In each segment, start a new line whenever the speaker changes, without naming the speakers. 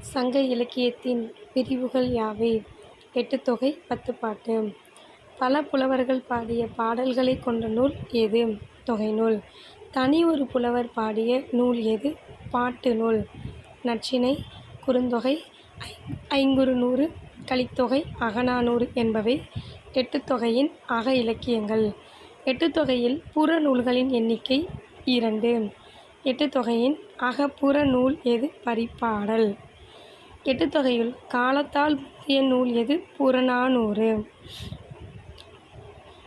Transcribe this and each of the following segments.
சங்க இலக்கியத்தின் பிரிவுகள் யாவை? எட்டுத்தொகை பத்துப்பாட்டு பல புலவர்கள் பாடிய பாடல்களைக் கொண்ட நூல் எது? தொகை நூல். தனி ஒரு புலவர் பாடிய நூல் எது? பாட்டு நூல். நச்சினை குறுந்தொகை ஐ ஐங்குறுநூறு கலித்தொகை அகநானூறு என்பவை எட்டுத்தொகையின் அக இலக்கியங்கள். எட்டுத்தொகையில் புற நூல்களின் எண்ணிக்கை இரண்டு. எட்டுத்தொகையின் அகப்புற நூல் எது? பரிப்பாடல். எட்டுத்தொகையுள் காலத்தால் முந்திய நூல் எது? புறநானூறு.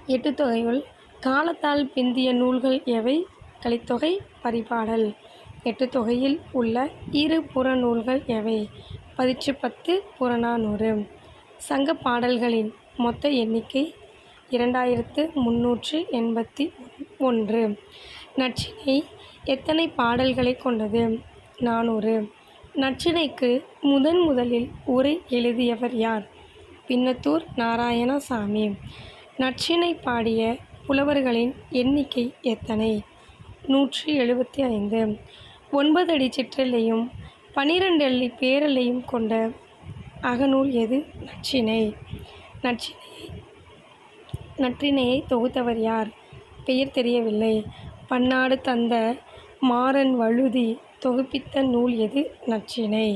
எட்டுத்தொகையுள் காலத்தால் பிந்திய நூல்கள் எவை? கலித்தொகை பரிபாடல். எட்டுத்தொகையில் உள்ள இரு புறநூல்கள் எவை? பதிற்றுப்பத்து புறநானூறு. சங்க பாடல்களின் மொத்த எண்ணிக்கை இரண்டாயிரத்து முன்னூற்று எண்பத்தி ஒன்று. நற்றிணை எத்தனை பாடல்களைக் கொண்டது? நானூறு. நற்றிணைக்கு முதன் முதலில் உரை எழுதியவர் யார்? பின்னத்தூர் நாராயணசாமி. நற்றிணை பாடிய புலவர்களின் எண்ணிக்கை எத்தனை? நூற்றி எழுபத்தி ஐந்து. ஒன்பது அடி சிற்றலையும் அள்ளி பேரலையும் கொண்ட அகநூல் எது? நற்றிணை நற்றிணையை நற்றிணையை தொகுத்தவர் யார்? பெயர் தெரியவில்லை. பன்னாடு தந்த மாறன் வழுதி தொகுப்பித்த நூல் எது? நற்றிணை